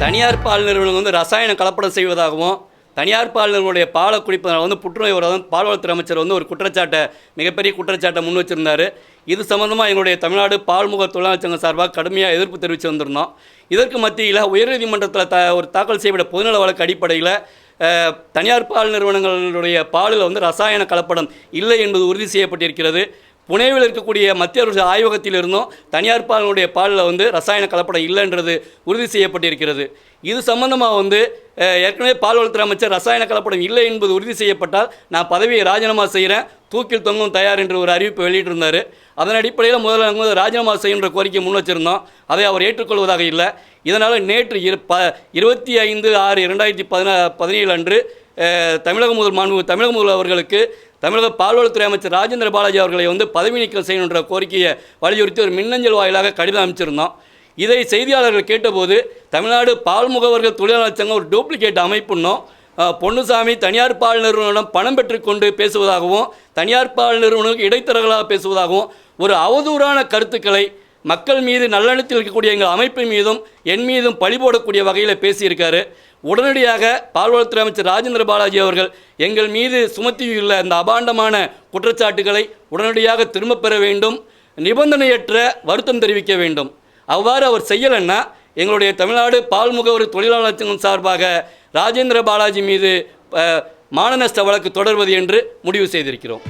தனியார் பால் நிறுவனங்கள் வந்து ரசாயன கலப்படம் செய்வதாகவும் தனியார் பால் நிறுவனுடைய பாலை குடிப்பதனால் வந்து புற்றுநோய் வரதும் பால்வளத்துறை அமைச்சர் வந்து ஒரு குற்றச்சாட்டை மிகப்பெரிய குற்றச்சாட்டை முன் வச்சிருந்தார். இது சம்மந்தமாக எங்களுடைய தமிழ்நாடு பால்முக தொழிலாளர் சங்கம் சார்பாக கடுமையாக எதிர்ப்பு தெரிவித்து வந்திருந்தோம். இதற்கு மத்தியில் உயர்நீதிமன்றத்தில் த ஒரு தாக்கல் செய்யப்பட்ட பொதுநல வழக்கு அடிப்படையில் தனியார் பால் நிறுவனங்களுடைய பாலில் வந்து ரசாயன கலப்படம் இல்லை என்பது உறுதி செய்யப்பட்டிருக்கிறது. புனேவில் இருக்கக்கூடிய மத்திய அரசு ஆய்வகத்தில் இருந்தும் தனியார் பாலினுடைய பாலில் வந்து ரசாயன கலப்படம் இல்லைன்றது உறுதி செய்யப்பட்டிருக்கிறது. இது சம்பந்தமாக வந்து ஏற்கனவே பால்வளத்துறை அமைச்சர் ரசாயன கலப்படம் இல்லை என்பது உறுதி செய்யப்பட்டால் நான் பதவியை ராஜினாமா செய்கிறேன். தூக்கில் தொங்கும் தயார் என்று ஒரு அறிவிப்பு வெளியிட்டிருந்தார். அதன் அடிப்படையில் முதல்ல வந்து ராஜினாமா செய்கின்ற கோரிக்கை முன் வச்சிருந்தோம். அதை அவர் ஏற்றுக்கொள்வதாக இல்லை. இதனால் நேற்று இரு ப இருபத்தி ஐந்து ஆறு இரண்டாயிரத்தி பதினா பதினேழு அன்று தமிழக முதல் மாண்பு தமிழக முதல்வர் அவர்களுக்கு தமிழக பால்வளத்துறை அமைச்சர் ராஜேந்திர பாலாஜி அவர்களை வந்து பதவி நீக்கம் செய்யணுன்ற கோரிக்கையை வலியுறுத்தி ஒரு மின்னஞ்சல் வாயிலாக கடிதம் அமைச்சிருந்தோம் இதை செய்தியாளர்கள் கேட்டபோது தமிழ்நாடு பால் முகவர்கள் தொழிலாளர் சங்கம் ஒரு டூப்ளிகேட் அமைப்புன்னோம் பொன்னுசாமி தனியார் பால் நிறுவனம் பணம் பெற்றுக்கொண்டு பேசுவதாகவும் தனியார் பால் நிறுவனங்களுக்கு இடைத்தரகர்களாக பேசுவதாகவும் ஒரு அவதூறான கருத்துக்களை மக்கள் மீது நல்லெண்ணத்தில் இருக்கக்கூடிய எங்கள் அமைப்பு மீதும் என் மீதும் பழி போடக்கூடிய வகையில் பேசியிருக்காரு. உடனடியாக பால்வளத்துறை அமைச்சர் ராஜேந்திர பாலாஜி அவர்கள் எங்கள் மீது சுமத்தியுள்ள அந்த அபாண்டமான குற்றச்சாட்டுகளை உடனடியாக திரும்பப் பெற வேண்டும் நிபந்தனையற்ற வருத்தம் தெரிவிக்க வேண்டும். அவ்வாறு அவர் செய்யலைன்னா எங்களுடைய தமிழ்நாடு பால் முகவரி தொழிலாளர் சங்கம் சார்பாக ராஜேந்திர பாலாஜி மீது மானநஷ்ட வழக்கு தொடர்வது என்று முடிவு செய்திருக்கிறோம்.